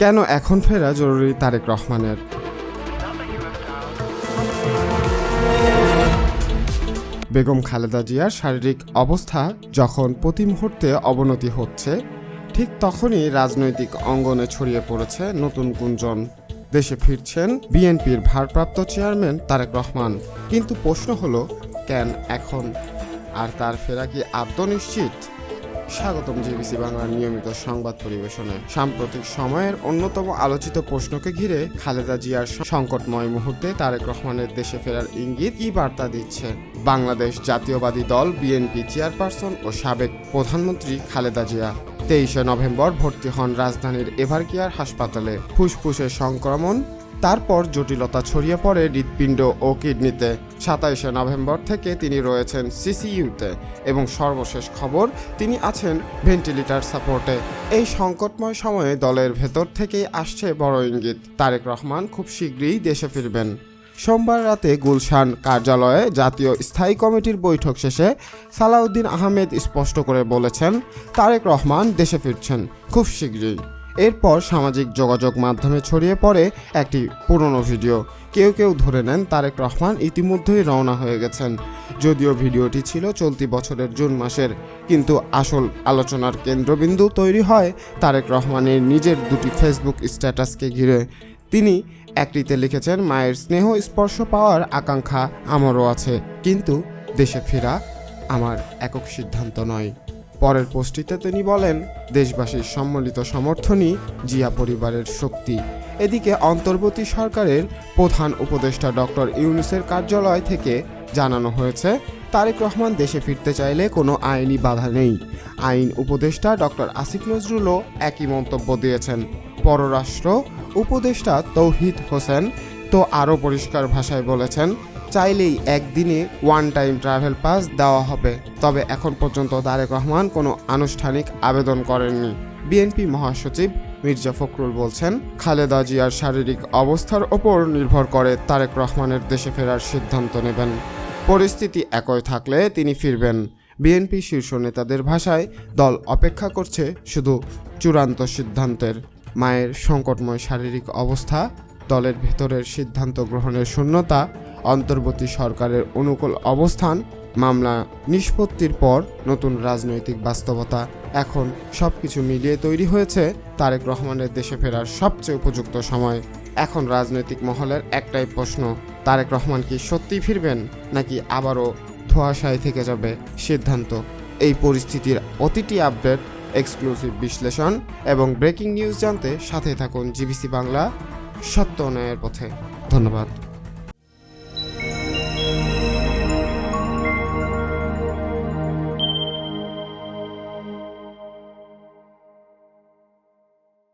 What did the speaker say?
কেন এখন ফেরা জরুরি তারেক রহমানের? বেগম খালেদা জিয়ার শারীরিক অবস্থা যখন প্রতি মুহূর্তে অবনতি হচ্ছে, ঠিক তখনই রাজনৈতিক অঙ্গনে ছড়িয়ে পড়েছে নতুন গুঞ্জন। দেশে ফিরছেন বিএনপির ভারপ্রাপ্ত চেয়ারম্যান তারেক রহমান। কিন্তু প্রশ্ন হলো, কেন এখন? আর তার ফেরা কি আদৌ নিশ্চিত? স্বাগতম জিবিসি বাংলার নিয়মিত সংবাদ পরিবেশনে। সাম্প্রতিক সময়ের অন্যতম আলোচিত প্রশ্নকে ঘিরে খালেদা জিয়ার সংকটময় মুহূর্তে তারেক রহমানের দেশে ফেরার ইঙ্গিত কি বার্তা দিচ্ছে? বাংলাদেশ জাতীয়বাদী দল, বিএনপি চেয়ারপারসন ও সাবেক প্রধানমন্ত্রী খালেদা জিয়া। তেইশে নভেম্বর ভর্তি হন রাজধানীর এভারকেয়ার হাসপাতালে। ফুসফুসের সংক্রমণ তারপর জটিলতা ছড়িয়ে পড়ে হৃৎপিণ্ড ও কিডনিতে। সাতাইশে নভেম্বর থেকে তিনি রয়েছেন সিসিইউতে এবং সর্বশেষ খবর, তিনি আছেন ভেন্টিলেটর সাপোর্টে। এই সংকটময় সময়ে দলের ভেতর থেকেই আসছে বড় ইঙ্গিত। তারেক রহমান খুব শীঘ্রই দেশে ফিরবেন। সোমবার রাতে গুলশান কার্যালয়ে জাতীয় স্থায়ী কমিটির বৈঠক শেষে সালাউদ্দিন আহমেদ স্পষ্ট করে বলেছেন, তারেক রহমান দেশে ফিরছেন, খুব শীঘ্রই। এরপর সামাজিক যোগাযোগ মাধ্যমে ছড়িয়ে পড়ে একটি পুরনো ভিডিও। কেউ কেউ ধরে নেন তারেক রহমান ইতিমধ্যেই রওনা হয়ে গেছেন। যদিও ভিডিওটি ছিল চলতি বছরের জুন মাসের, কিন্তু আসল আলোচনার কেন্দ্রবিন্দু তৈরি হয় তারেক রহমানের নিজের দুটি ফেসবুক স্ট্যাটাসকে ঘিরে। তিনি একটিতে লিখেছেন, মায়ের স্নেহ, স্পর্শ পাওয়ার আকাঙ্ক্ষা আমারও আছে, কিন্তু দেশে ফেরা আমার একক সিদ্ধান্ত নয়। পরের পোস্টটিতে তিনি বলেন, দেশবাসীর সম্মিলিত সমর্থনই জিয়া পরিবারের শক্তি। এদিকে অন্তর্বর্তী সরকারের প্রধান উপদেষ্টা ডক্টর ইউনুসের কার্যালয় থেকে জানানো হয়েছে, তারেক রহমান দেশে ফিরতে চাইলে কোনো আইনি বাধা নেই। আইন উপদেষ্টা ডক্টর আসিফ নজরুলও একই মন্তব্য দিয়েছেন। পররাষ্ট্র উপদেষ্টা তৌহিদ হোসেন তো আরও পরিষ্কার ভাষায় বলেছেন চাইলেই একদিনে ওয়ান টাইম ট্রাভেল পাস দেওয়া হবে। তবে এখন পর্যন্ত তারেক রহমান কোনো আনুষ্ঠানিক আবেদন করেননি। বিএনপি মহাসচিব মির্জা ফখরুল বলছেন, খালেদা জিয়ার শারীরিক অবস্থার ওপর নির্ভর করে তারেক রহমানের দেশে ফেরার সিদ্ধান্ত নেবেন। পরিস্থিতি একই থাকলে তিনি ফিরবেন। বিএনপি শীর্ষ নেতাদের ভাষায় দল অপেক্ষা করছে শুধু চূড়ান্ত সিদ্ধান্তের। মায়ের সংকটময় শারীরিক অবস্থা দলের ভেতরের সিদ্ধান্ত গ্রহণের শূন্যতা, অন্তর্বর্তী সরকারের অনুকূল অবস্থান, মামলা নিষ্পত্তির পর নতুন রাজনৈতিক বাস্তবতা। এখন সব কিছু মিলিয়ে তৈরি হয়েছে তারেক রহমানের দেশে ফেরার সবচেয়ে উপযুক্ত সময়। এখন রাজনৈতিক মহলের একটাই প্রশ্ন, তারেক রহমান কি সত্যিই ফিরবেন নাকি আবারও ধোয়াশায় থেকে যাবে সিদ্ধান্ত? এই পরিস্থিতির প্রতিটি আপডেট, এক্সক্লুসিভ বিশ্লেষণ এবং ব্রেকিং নিউজ জানতে সাথে থাকুন জিবিসি বাংলা। সত্য উন্নয়নের পথে। ধন্যবাদ।